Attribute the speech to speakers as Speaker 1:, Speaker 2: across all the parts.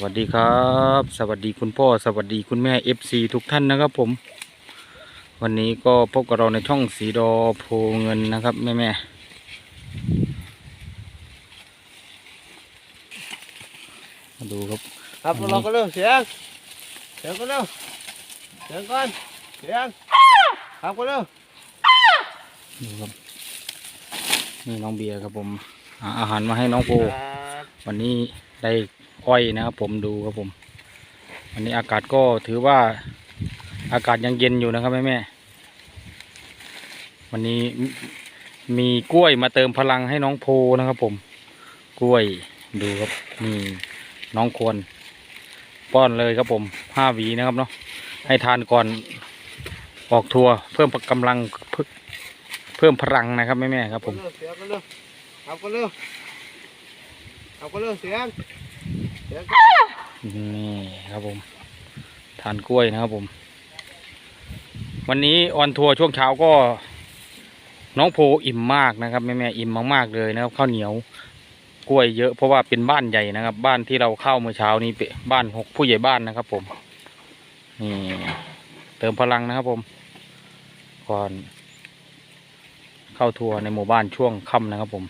Speaker 1: วัสดีครับ สวัสดีคุณพ่อ สวัสดีคุณแม่ FC ทุกท่านนะครับผม วันนี้ก็พบกับเราในช่องสีดอโพเงินนะครับแม่แม่มาดูครับ
Speaker 2: ครับ
Speaker 1: อันนี้
Speaker 2: เราก็เริ่มเสียง เสียงก็เริ่มเสียงก่อน เสียง ครับก็เริ่ม
Speaker 1: ดูครับ นี่น้องเบียร์ครับผมหาอาหารมาให้น้องโพวันนี้ได้ อ้อยนะครับ ผมดูครับผมวันนี้อากาศก็ถือว่าอากาศยังเย็นอยู่นะครับแม่แม่วันนี้มีกล้วยมาเติมพลังให้น้องโพนะครับ ผม กล้วยดูครับนี่น้องควร ป้อนเลยครับผมห้าหวีนะครับเนาะให้ทานก่อนออกทัวร์เพิ่มกำลังเพิ่มเพิ่มพลังนะครับแม่แม่ครับผม
Speaker 2: เสียงก็เริ่มครับก็เริ่มครับก็เริ่มเสียงเสียง นี่
Speaker 1: ครับผม ทานกล้วยนะครับผม วันนี้ออนทัวร์ช่วงเช้าก็ น้องโพอิ่มมากนะครับแม่แม่อิ่มมากๆเลยนะครับข้าวเหนียวกล้วยเยอะเพราะว่าเป็นบ้านใหญ่นะครับ บ้านที่เราเข้าเมื่อเช้านี้เป็นบ้านหกผู้ใหญ่บ้านนะครับ ผมนี่เติมพลังนะครับผม ก่อน เข้าทัวร์ในหมู่บ้านช่วงค่ำนะครับผม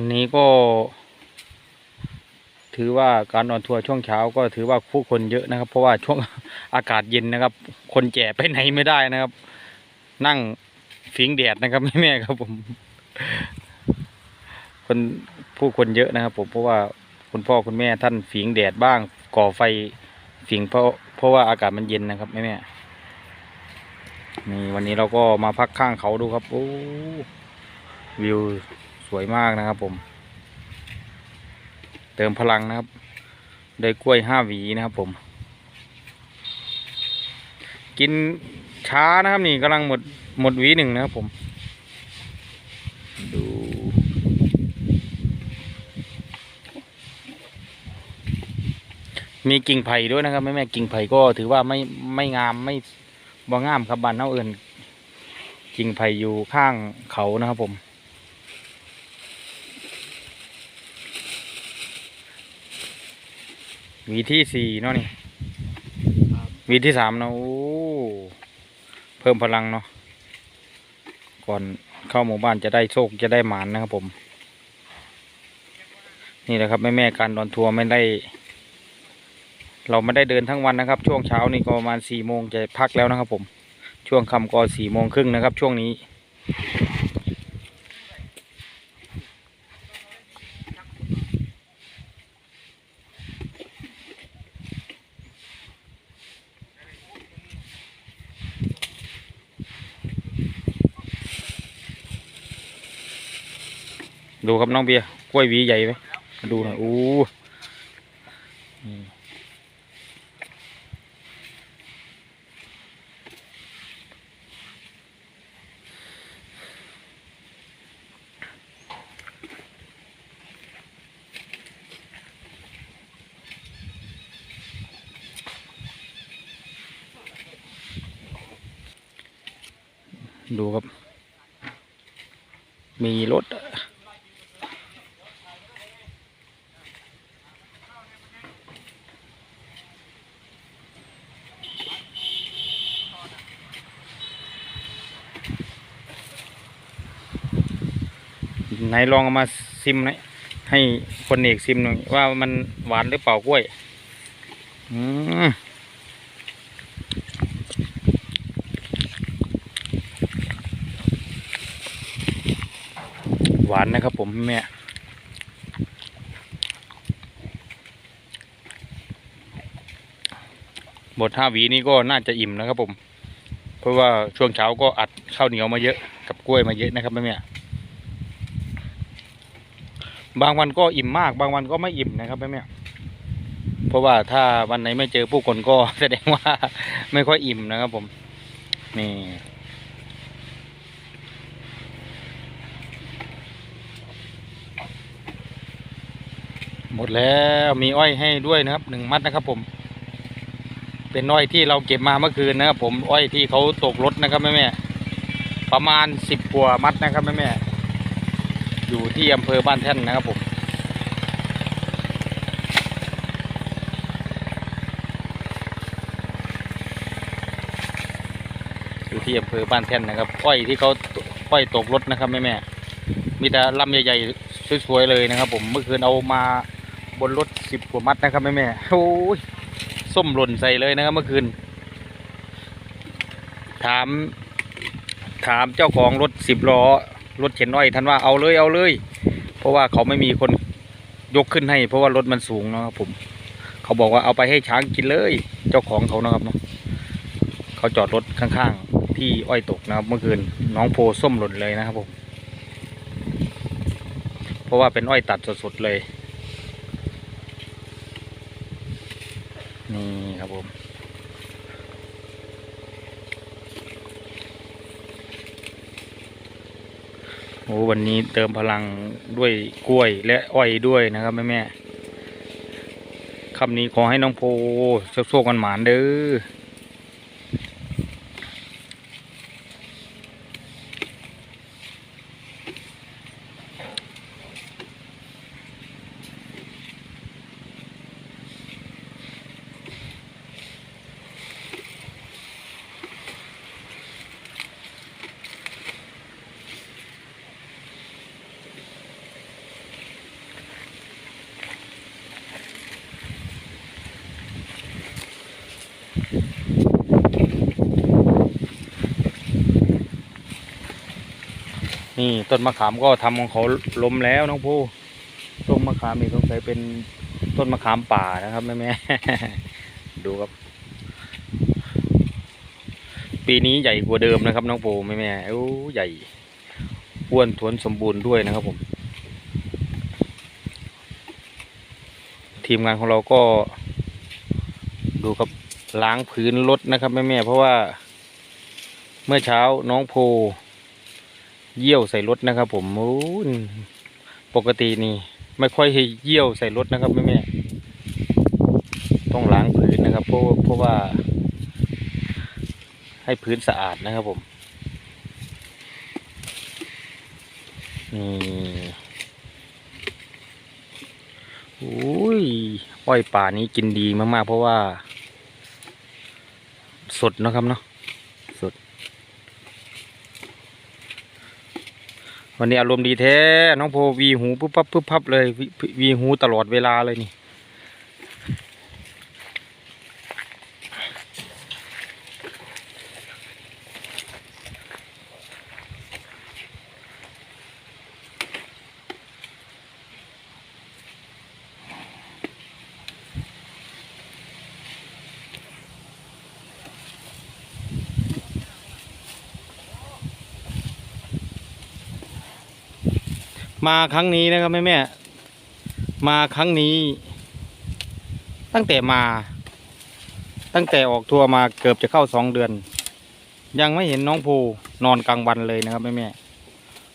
Speaker 1: วันนี้ก็ ถือว่าการออนทัวร์ช่วงเช้าก็ถือว่าผู้คนเยอะนะครับ เพราะว่าช่วงอากาศเย็นนะครับ คนแก่ไปไหนไม่ได้นะครับ นั่งฟิงแดดนะครับแม่ๆครับผมคนผู้คนเยอะนะครับ ผมเพราะว่าคุณพ่อคุณแม่ท่านฟิงแดดบ้าง ก่อไฟฟิงเพราะเพราะว่าอากาศมันเย็นนะครับแม่ๆนี่วันนี้เราก็มาพักข้างเขาดูครับโอ้วิว สวยมากนะครับผม เติมพลังนะครับได้กล้วยห้าหวีนะครับผม กินช้านะครับนี่กำลังหมดหมดหวีหนึ่งนะครับผม ดู มีกิ่งไผ่ด้วยนะครับแม่แม่กิ่งไผ่ก็ถือว่าไม่ไม่งามไม่บ่งามครับบานเน่าเอื่นกิ่งไผ่อยู่ข้างเขานะครับผม วีที่สี่เนาะนี่หวีที่สามเนาะโอ้เพิ่มพลังเนาะก่อนเข้าหมู่บ้านจะได้โชคจะได้หมานนะครับผม นี่แหละครับแม่แม่ๆการดอนทัวร์ไม่ได้ เราไม่ได้เดินทั้งวันนะครับ ช่วงเช้านี่ก็ประมาณสี่โมงจะพักแล้วนะครับผม ช่วงค่ำก็สี่โมงครึ่งนะครับ ช่วงนี้ ดูครับน้องเบียร์กล้วยหวีใหญ่ไหมดูหน่อยอู้ดูครับ มีรถ ไหนลองเอามาซิมหน่อยให้คนเอกซิมหน่อยว่ามันหวานหรือเปล่ากล้วยอืมหวานนะครับผมแม่บทห้าหวีนี่ก็น่าจะอิ่มนะครับผม เพราะว่าช่วงเช้าก็อัดข้าวเหนียวมาเยอะกับกล้วยมาเยอะนะครับแม่ บางวันก็อิ่มมาก บางวันก็ไม่อิ่มนะครับแม่แม่เพราะว่าถ้าวันไหนไม่เจอผู้คนก็แสดงว่าไม่ค่อยอิ่มนะครับผมนี่หมดแล้วมีอ้อยให้ด้วยนะครับหนึ่งมัดนะครับผม เป็นอ้อยที่เราเก็บมาเมื่อคืนนะครับผมอ้อยที่เขาตกรถนะครับแม่แม่ประมาณสิบกว่ามัดนะครับแม่แม่ อยู่ที่อำเภอบ้านแท่นนะครับผมอยู่ที่อำเภอบ้านแท่นนะครับอ้อยที่เขาอ้อยตกรถนะครับแม่แม่มีแต่ลำใหญ่ๆสวยๆเลยนะครับ ผมเมื่อคืนเอามาบนรถสิบกว่ามัดนะครับแม่แม่โอ้ยส้มหล่นใส่เลยนะครับเมื่อคืน ถาม ถามเจ้าของรถสิบล้อ รถเข็นอ้อยท่านว่าเอาเลยเอาเลย เพราะว่าเขาไม่มีคนยกขึ้นให้ เพราะว่ารถมันสูงนะครับผม เขาบอกว่าเอาไปให้ช้างกินเลย เจ้าของเขานะครับเนาะเขาจอดรถข้างๆ ที่อ้อยตกนะครับ เมื่อคืนน้องโพส้มหล่นเลยนะครับผม เพราะว่าเป็นอ้อยตัดสดๆเลย นี่ครับผม โอ้วันนี้เติมพลังด้วยกล้วยและอ้อยด้วยนะครับแม่แม่คำนี้ขอให้น้องโพโชคๆกันหมานเด้อ นี่ต้นมะขามก็ทำของเขาล้มแล้วน้องผู้ต้นมะขามนี่สงสัยเป็นต้นมะขามป่านะครับแม่แม่ดูครับ ปีนี้ใหญ่กว่าเดิมนะครับ น้องปูแม่แม่โอ้ใหญ่อ้วนทวนสมบูรณ์ด้วยนะครับผม ทีมงานของเราก็ ดูครับล้างพื้นรถนะครับแม่แม่เพราะว่า เมื่อเช้าน้องโพ เยี่ยวใส่รถนะครับ ผมโอ้ยปกตินี่ ไม่ค่อยให้เยี่ยวใส่รถนะครับแม่แม่ๆต้องล้างพื้นนะครับ เพราะเพราะว่า ให้พื้นสะอาดนะครับผมนี่โอ้ยอ้อยป่านี้กินดีมากๆ เพราะว่า สดนะครับเนาะ วันนี้อารมณ์ดีแท้ น้องโพวีหูปุ๊บปั๊บปุ๊บพับเลยววีหูตลอดเวลาเลยนี่ มาครั้งนี้นะครับแม่แม่มาครั้งนี้ ตั้งแต่มา ตั้งแต่ออกทัวร์มาเกือบจะเข้าสองเดือน ยังไม่เห็นน้องภูนอนกลางวันเลยนะครับแม่แม่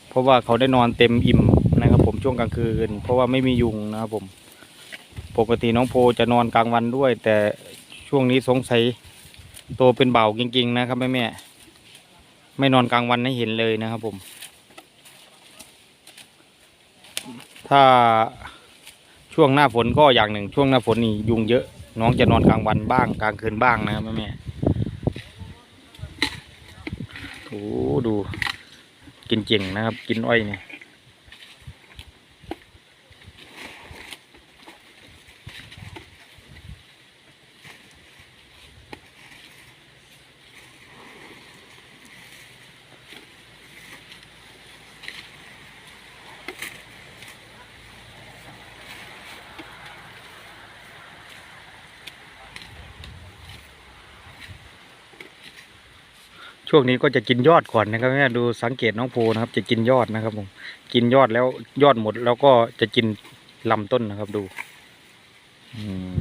Speaker 1: เพราะว่าเขาได้นอนเต็มอิ่มนะครับ ผมช่วงกลางคืน เพราะว่าไม่มียุงนะครับผม ปกติน้องโพจะนอนกลางวันด้วย แต่ช่วงนี้สงสัยโตเป็นเบาจริงๆนะครับแม่แม่ไม่นอนกลางวันให้เห็นเลยนะครับผม ถ้าช่วงหน้าฝนก็อย่างหนึ่งช่วงหน้าฝนนี่ยุงเยอะ น้องจะนอนกลางวันบ้างกลางคืนบ้างนะครับแม่โอ้ดู กินเจ๋งนะครับ กินอ้อยเนี่ย ช่วงนี้ก็จะกินยอดก่อนนะครับแม่ดูสังเกตน้องโพนะครับ จะกินยอดนะครับผมกินยอดแล้วยอดหมดแล้วก็จะกินลำต้นนะครับดูอืม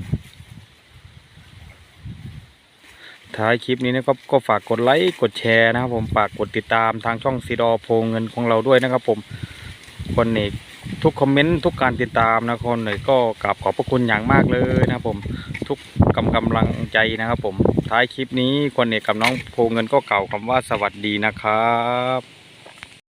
Speaker 1: ท้ายคลิปนี้นะครับก็ฝากกดไลค์กดแชร์นะครับ ผมฝากกดติดตามทางช่องซีดอโพเงินของเราด้วยนะครับผมคนเอกทุกคอมเมนต์ทุกการติดตามนะคนเลยก็กราบขอบพระคุณอย่างมากเลยนะครับผม ทุกกำกำลังใจนะครับผมท้ายคลิปนี้คนเอกกับน้องโพเงินก็เก่าคำว่าสวัสดีนะครับ